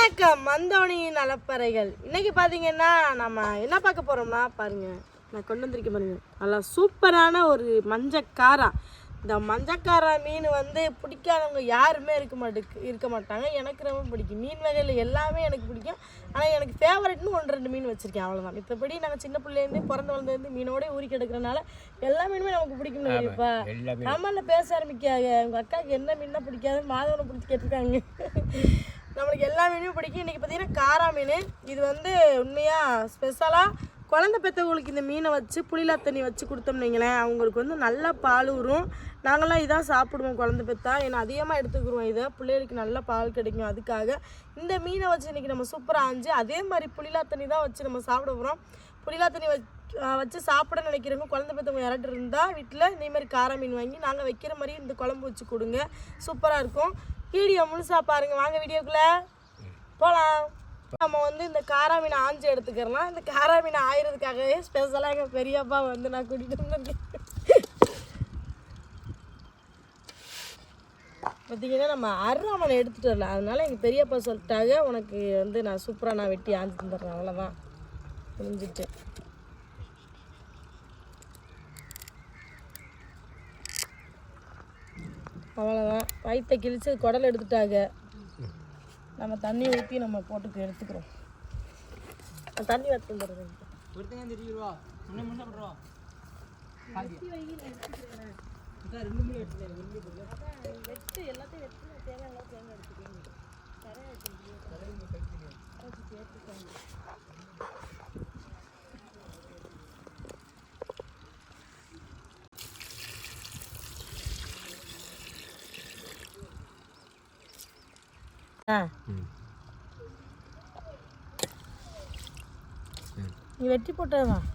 வணக்கம் மந்தோணி நலப்பறைகள். இன்னைக்கு பார்த்தீங்கன்னா நம்ம என்ன பார்க்க போறோம்னா பாருங்க. நான் கொண்டு வந்திருக்கேன் பாருங்க. நல்லா சூப்பரான ஒரு மஞ்சக்காரா. இந்த மஞ்சக்காரா மீன் வந்து பிடிக்காதவங்க யாருமே இருக்க மாட்டுக்கு இருக்க மாட்டாங்க. எனக்கு ரொம்ப பிடிக்கும். மீன் வகையில் எல்லாமே எனக்கு பிடிக்கும். ஆனால் எனக்கு ஃபேவரட்னு ஒன்று ரெண்டு மீன் வச்சிருக்கேன். அவ்வளோதான் மித்தபடி நாங்கள் சின்ன பிள்ளைலேருந்து பிறந்து வளர்ந்தேருந்து மீனோட ஊறி கிடக்கிறனால எல்லா மீனுமே நமக்கு பிடிக்கும் இப்போ எல்லாமே நம்மள பேச ஆரம்பிக்காங்க உங்கள் அக்காவுக்கு என்ன மீன் தான் பிடிக்காது மாதவனை பிடிச்சி கேட்டிருக்காங்க. நம்மளுக்கு எல்லா மீனும் பிடிக்கும். இன்றைக்கி பார்த்தீங்கன்னா காரா மீன். இது வந்து உண்மையாக ஸ்பெஷலாக குழந்த பெற்றவங்களுக்கு இந்த மீனை வச்சு புளிலா தண்ணி வச்சு கொடுத்தோம்னு வைங்களேன் அவங்களுக்கு வந்து நல்லா பால் ஊறும். நாங்களாம் இதான் சாப்பிடுவோம் குழந்த பெற்றா. ஏன்னா அதிகமாக எடுத்துக்கிடுவோம் இதை. பிள்ளைகளுக்கு நல்ல பால் கிடைக்கும் அதுக்காக. இந்த மீனை வச்சு இன்றைக்கி நம்ம சூப்பராக ஆஞ்சு அதே மாதிரி புளிலா தண்ணி தான் வச்சு நம்ம சாப்பிட போகிறோம் புளிலா தண்ணி வச்சு வச்சு சாப்பிட நினைக்கிறவங்க குழந்தை பெற்றவங்க யாராட்டும் இருந்தால் வீட்டில் இதேமாதிரி கார மீன் வாங்கி நாங்கள் வைக்கிற மாதிரி இந்த குழம்பு வச்சு கொடுங்க. சூப்பராக இருக்கும். வீடியோ முழுசாக பாருங்கள் வாங்க வீடியோக்குள்ளே. போகலாம் நம்ம வந்து இந்த காரா மீனை ஆஞ்சு எடுத்துக்கிறலாம். இந்த காரா மீனை ஆயிரதுக்காகவே ஸ்பெஷலாக எங்கள் பெரியப்பா வந்து நான் கூட்டிகிட்டு வந்திருக்கேன். பார்த்தீங்கன்னா நம்ம அருவாமனை எடுத்துகிட்டு வரல அதனால எங்கள் பெரியப்பா சொல்லிட்டாங்க உனக்கு வந்து நான் சூப்பராக நான் வெட்டி ஆஞ்சு தந்துடுறேன். அவ்வளோதான் முடிஞ்சிட்டு அவ்வளோதான் வயிற்றை கிழிச்சு குடல் எடுத்துட்டாங்க. நம்ம தண்ணி ஊற்றி நம்ம போட்டுக்கு எடுத்துக்கிறோம். தண்ணி வச்சு வந்துடுறேன் வெட்டு தேவையான அளவுக்கு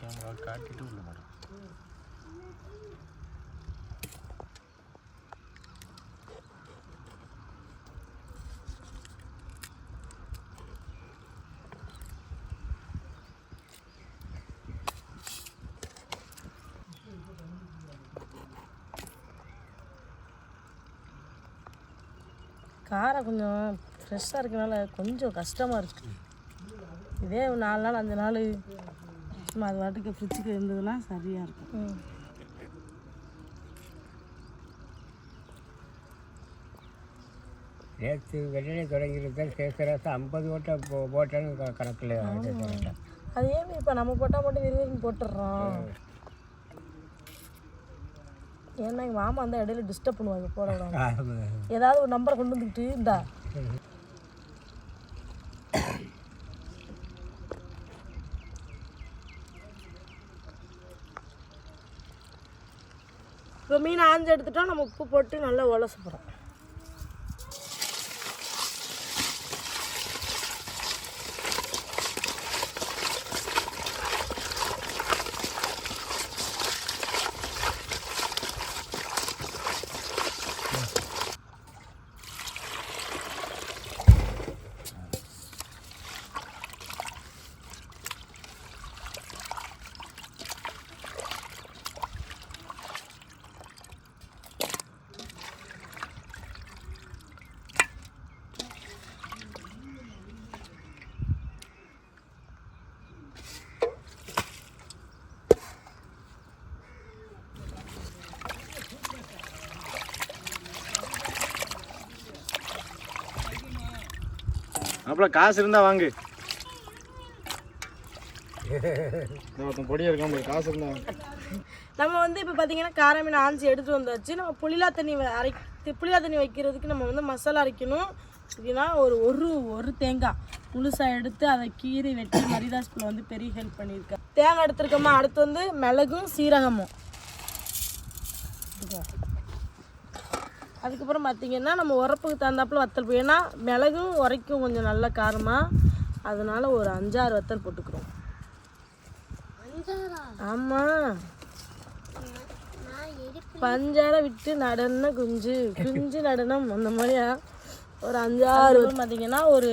தேங்காய் எடுத்துக்கோங்க ஆ நீ காரம் கொஞ்சம் ஃப்ரெஷ்ஷாக இருக்கனால கொஞ்சம் கஷ்டமாக இருக்கு. இதே ஒரு நாலு நாள் அஞ்சு நாள் சும்மா அது வாட்டுக்கு ஃப்ரிட்ஜுக்கு இருந்ததுன்னா சரியாக இருக்கும். நேற்று வெள்ளனை தொடங்கியிருக்க. சேசராசம் ஐம்பது ஓட்டம் போ போட்டேன்னு கணக்கில் அது ஏன் இப்போ நம்ம போட்டால் மட்டும் விறுவிறுன்னு போட்டுடுறோம்? ஏன்னா எங்கள் மாமா வந்து இடையில டிஸ்டர்ப் பண்ணுவாங்க போட விடாம. ஏதாவது ஒரு நம்பரை கொண்டு வந்துக்கிட்டு இந்தா இப்போ மீன் ஆஞ்சு எடுத்துட்டோம் நம்ம உப்பு போட்டு நல்லா உலச போகிறோம் அப்புறம் காசு இருந்தா வாங்கு. ஒருத்தன் பொடியா இருக்கான் பாரு, காசு. நம்ம வந்து இப்போ பார்த்தீங்கன்னா கார மீன் ஆஞ்சி எடுத்துட்டு வந்தாச்சு. நம்ம புளிலா தண்ணி வ- அரை புளிலா தண்ணி வைக்கிறதுக்கு நம்ம வந்து மசாலா அரைக்கணும். அப்படின்னா ஒரு ஒரு ஒரு தேங்காய் முழுசாக எடுத்து அதை கீறி வெட்டி மரிதாஸ்குள்ள வந்து பெரிய ஹெல்ப் பண்ணியிருக்கேன் தேங்காய் எடுத்துருக்கோமா? அடுத்து வந்து மிளகும் சீரகமும். இதோ. அதுக்கப்புறம் பார்த்தீங்கன்னா நம்ம உரப்புக்கு தகுந்தாப்புல வத்தல் போய் ஏன்னா மிளகும் உரைக்கும் கொஞ்சம் நல்ல காரமாக அதனால ஒரு அஞ்சாறு வத்தல் போட்டுக்கிறோம். ஆமாம் பஞ்சார விட்டு நடன குஞ்சு குஞ்சு நடனம் அந்த மாதிரியா? ஒரு அஞ்சாறு பார்த்தீங்கன்னா ஒரு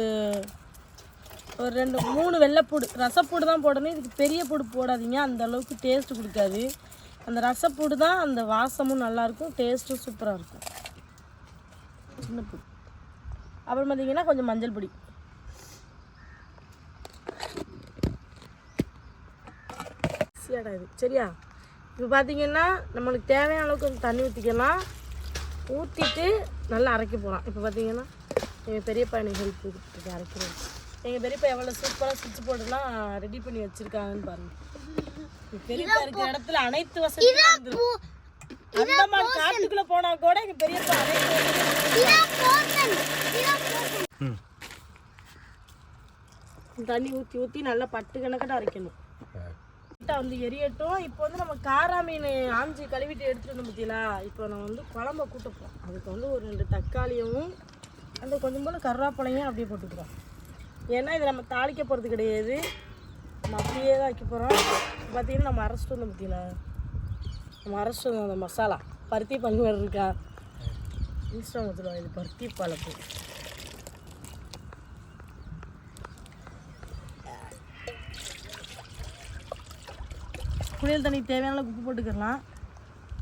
ஒரு ரெண்டு மூணு வெள்ளைப்பூடு ரசப்பூடு தான் போடணும். இதுக்கு பெரிய பூடு போடாதீங்க. அந்த அளவுக்கு டேஸ்ட் கொடுக்காது. அந்த ரசப்பூடு தான் அந்த வாசமும் நல்லாயிருக்கும் டேஸ்ட்டும் சூப்பராக இருக்கும். சின்ன பூடு அப்புறம் பார்த்தீங்கன்னா கொஞ்சம் மஞ்சள் பொடி. ஈஸியாடா இது. சரியா? இப்போ பார்த்தீங்கன்னா நம்மளுக்கு தேவையான அளவுக்கு கொஞ்சம் தண்ணி ஊற்றிக்கலாம் ஊற்றிட்டு நல்லா அரைக்க போகலாம் இப்போ பார்த்தீங்கன்னா எங்கள் பெரியப்பா எனக்கு ஹெல்ப் கொடுத்துட்டு அரைக்கிறது. எங்கள் பெரியப்பா எவ்வளோ சூப்பராக சுவிட்ச் போர்டுலாம் ரெடி பண்ணி வச்சுருக்காங்கன்னு பாருங்க. எங்க பெரியப்பா இருக்கிற இடத்துல அனைத்து வசதியும் வந்துரும். அந்த மாதிரி காட்டுக்குள்ளே போனால் கூட எங்கள் பெரியப்பா அனைத்து வசதியும் தண்ணி ஊற்றி ஊற்றி நல்லா பட்டு கணக்கிட்ட அரைக்கணும். வந்து எரியட்டும். இப்போ வந்து நம்ம காரா மீன் ஆஞ்சி கழுவிட்டு எடுத்துட்டு வந்தோம் பார்த்தீங்களா இப்போ நான் வந்து குழம்ப கூட்டப்போம் அதுக்கு வந்து ஒரு ரெண்டு தக்காளியும் அந்த கொஞ்சம் போல் கருவேப்பிலையும் அப்படியே போட்டுக்கிறோம். ஏன்னா இது நம்ம தாளிக்க போகிறது கிடையாது. நம்ம அப்படியே தான் வைக்க போகிறோம் பார்த்தீங்கன்னா நம்ம அரைச்சிட்டு வந்தோம் பார்த்தீங்களா நம்ம அரைச்சிட்டு வந்தோம் அந்த மசாலா. பருத்தி பல்வேறு இருக்கா? இன்ஸ்டா ஊற்றுருவோம் இது பருத்தி பழப்பு. புளியல் தண்ணி தேவையான உப்பு போட்டுக்கலாம்.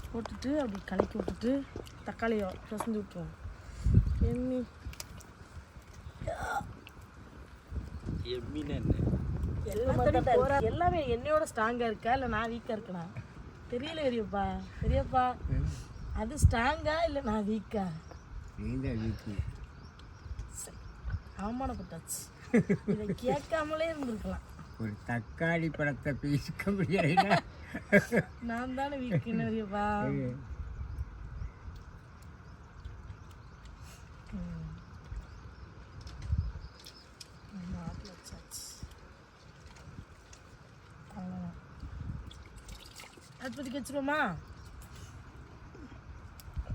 போட்டுட்டு அப்படி கலக்கி விட்டுட்டு தக்காளியை பிசைஞ்சு விட்டுருவோம் போறா. எல்லாமே என்னையோட ஸ்ட்ராங்காக இருக்கா? இல்லை நான் வீக்காக இருக்கனா? தெரியல பெரியப்பா. பெரியப்பா அது ஸ்ட்ராங்கா இல்லை நான் வீக்கு அவமானப்பட்டாச்சு. இதை கேட்காமலே இருந்திருக்கலாம். ஒரு தக்காளி பழத்தை பீசிக்க முடியாது நான் தானே. அவ்வளவுதான். அடுப்பத்துக்கு வச்சிருவோமா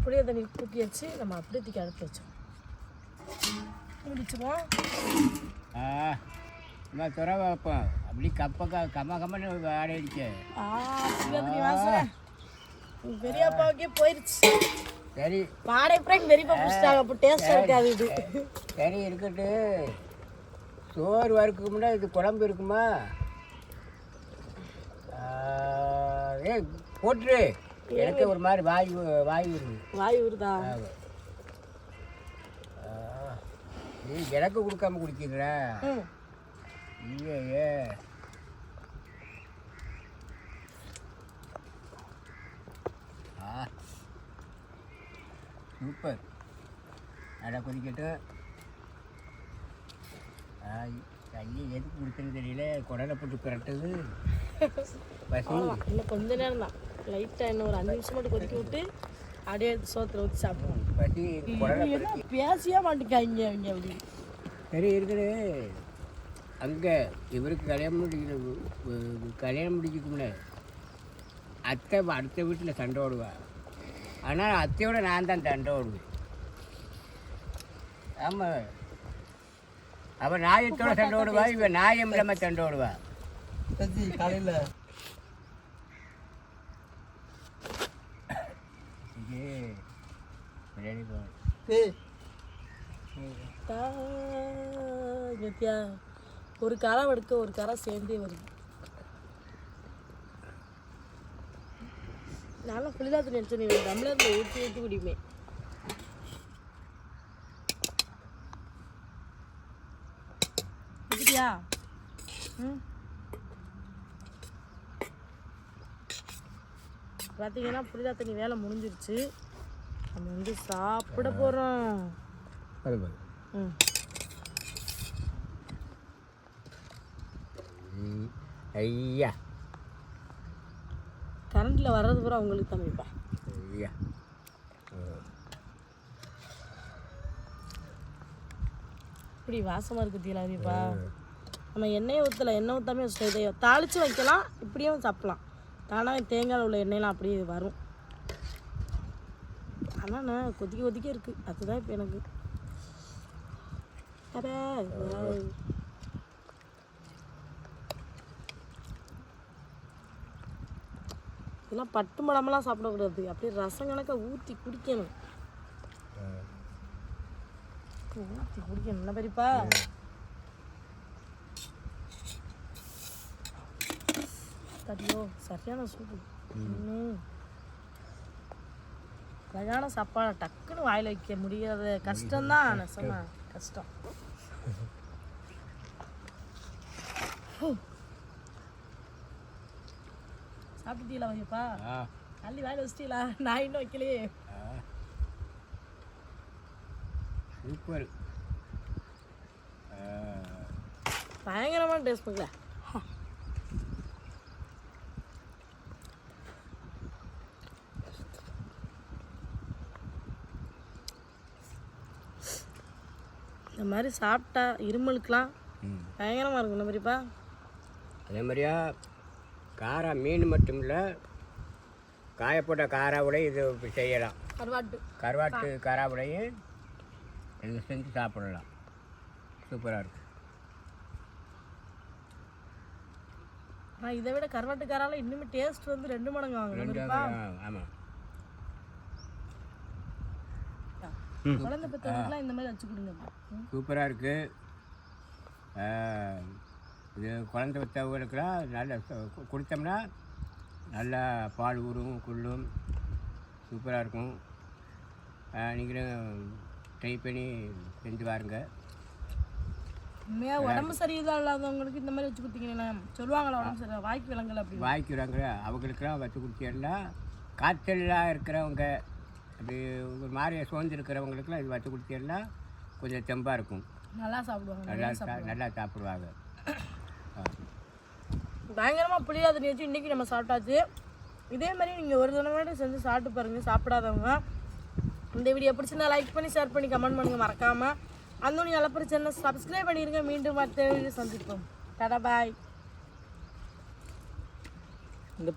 புளிய தண்ணி ஊற்றி வச்சு நம்ம அப்படியே தூக்கி அடுப்பு வச்சோம் முடிச்சிருவோம் ஆ துறை வைப்போம் அப்படி கப்ப க கம்ம கம்மன்னு ஆடை அடிக்க ஆ புளிய தண்ணி வாசனை உங்க பெரியப்பாவுக்கே போயிருச்சு சரி அப்புறம் பெரியப்பா பிடிச்சிட்டாங்க அப்போ டேஸ்ட்டாக இருக்காது இது சரி இருக்கட்டு. சோறு வறுக்க முன்னாடி இது குழம்பு இருக்குமா? ஏய் போட்டுரு. எனக்கு ஒரு மாதிரி வாய் வாய் வருது வாய் வருதா? எனக்கு கொடுக்காம குடிக்கிறீங்கள? ம். இல்லையே ஆ சூப்பர் நல்லா கொதிக்கட்டும் தண்ணி எதுக்கு குடிக்கிறது தெரியல. குடலை போட்டு பிரட்டுது. இன்னும் கொஞ்ச நேரம் தான். லைட்டாக இன்னும் ஒரு அஞ்சு நிமிஷம் மட்டும் கொதிக்க விட்டு அப்படியே சோத்துல ஊற்றி சாப்பிடுவோம் பேசியே மாட்டேங்காங்க அவங்க அப்படி. சரி இருக்குது. அங்கே இவருக்கு கல்யாணம் முடிக்கணும் கல்யாணம் முடிக்கக்கும்ல அத்தை அடுத்த வீட்டில் சண்டை ஓடுவா ஆனால் அத்தையோட நான் தான் சண்டை ஓடுவேன் ஆமாம் அவன் நாயத்தோட சண்டை ஓடுவா இவன் நாயம் இல்லாமல் சண்டை ஓடுவா காலையில். இது பின்னாடி போ. கத்தியா ஒரு கரை எடுக்க ஒரு கரை சேர்ந்தே வருது நானும் புளிதாத்து நினச்சேன் நீ டம்ளரில் ஊற்றி ஊற்றி குடிமே குடிக்கிறியா? ம். பார்த்தீங்கன்னா புளிதா தண்ணி வேலை முடிஞ்சிருச்சு. நம்ம வந்து சாப்பிட போகிறோம் ம். ஐயா. கரண்டில் வர்றது பூரா உங்களுக்கு தம்பிப்பா. ஐயா. இப்படி வாசமாக இருக்குது தீலாதிப்பா நம்ம எண்ணெயை ஊற்றலை எண்ணெய் ஊற்றாமே வச்சுட்டோம் இதை தாளித்து வைக்கலாம் இப்படியும் சாப்பிட்லாம். தானாக தேங்காயில் உள்ள எண்ணெயெலாம் அப்படியே வரும். ஆனால் நான் கொதிக்க கொதிக்க இருக்குது அதுதான் இப்போ எனக்கு. அடே, இதெல்லாம் பட்டு மடமெல்லாம் சாப்பிடக்கூடாது. அப்படியே ரசம் கணக்க ஊற்றி குடிக்கணும். ஊற்றி குடிக்கணும். என்ன பெரியப்பா? தடியோ சரியான சூப்பு அழகான சாப்பாடு. டக்குன்னு வாயில் வைக்க முடியாத. கஷ்டம்தான். நெசமா கஷ்டம். சாப்பிட்டீங்களா வைப்பா ஆ. அள்ளி வாயில் வச்சிட்டீங்களா? நான் இன்னும் வைக்கலையே. சூப்பர். பயங்கரமான டேஸ்ட் பண்ணல இந்த மாதிரி சாப்பிட்டா இருமலுக்கெலாம் பயங்கரமாக இருக்கும் இந்த மாதிரிப்பா அதே மாதிரியா காரா மீன் மட்டும் இல்லை காயப்போட்ட காராவிட இது செய்யலாம். கருவாட்டு. கருவாட்டு காராவிடையும் இது செஞ்சு சாப்பிடலாம். சூப்பராக இருக்கும் ஆனால் இதை விட கருவாட்டுக்காரால இன்னுமே டேஸ்ட் வந்து ரெண்டு மடங்கு மாதிரிப்பா ஆமாம் குழந்தை பெற்றவங்களுக்குலாம் இந்த மாதிரி வச்சு கொடுங்க. சூப்பராக இருக்குது இது குழந்தை பெற்றவங்களுக்குலாம் நல்ல கொடுத்தோம்னா நல்லா பால் ஊறும் கொள்ளும் சூப்பராக இருக்கும். நீங்களும் ட்ரை பண்ணி செஞ்சு பாருங்க. உடம்பு சரியில்லா இல்லாதவங்களுக்கு இந்த மாதிரி வச்சு கொடுத்தீங்கன்னா சொல்லுவாங்களா உடம்பு சரியில்லை வாய்க்கு விலங்கல அப்படி வாய்க்கிறாங்க அவங்களுக்கெல்லாம் வச்சு கொடுத்தீங்கன்னா காய்ச்சலாக இருக்கிறவங்க அப்படி ஒரு மாதிரி சோர்ந்து இருக்கிறவங்களுக்குலாம் இது வச்சு கொடுத்தீங்கன்னா கொஞ்சம் தெம்பாக இருக்கும். நல்லா சாப்பிடுவாங்க நல்லா நல்லா சாப்பிடுவாங்க. பயங்கரமாக புளியாத தண்ணி வச்சு இன்றைக்கி நம்ம சாப்பிட்டாச்சு. இதே மாதிரி நீங்கள் ஒரு தடவை செஞ்சு சாப்பிட்டு பாருங்கள் சாப்பிடாதவங்க. இந்த வீடியோ பிடிச்சிருந்தா லைக் பண்ணி ஷேர் பண்ணி கமெண்ட் பண்ணுங்கள் மறக்காமல் அந்தோனி நல்ல சேனல் சப்ஸ்கிரைப் பண்ணிடுங்க மீண்டும் மற்ற வீடியோ சந்திப்போம். டடா பாய் இந்த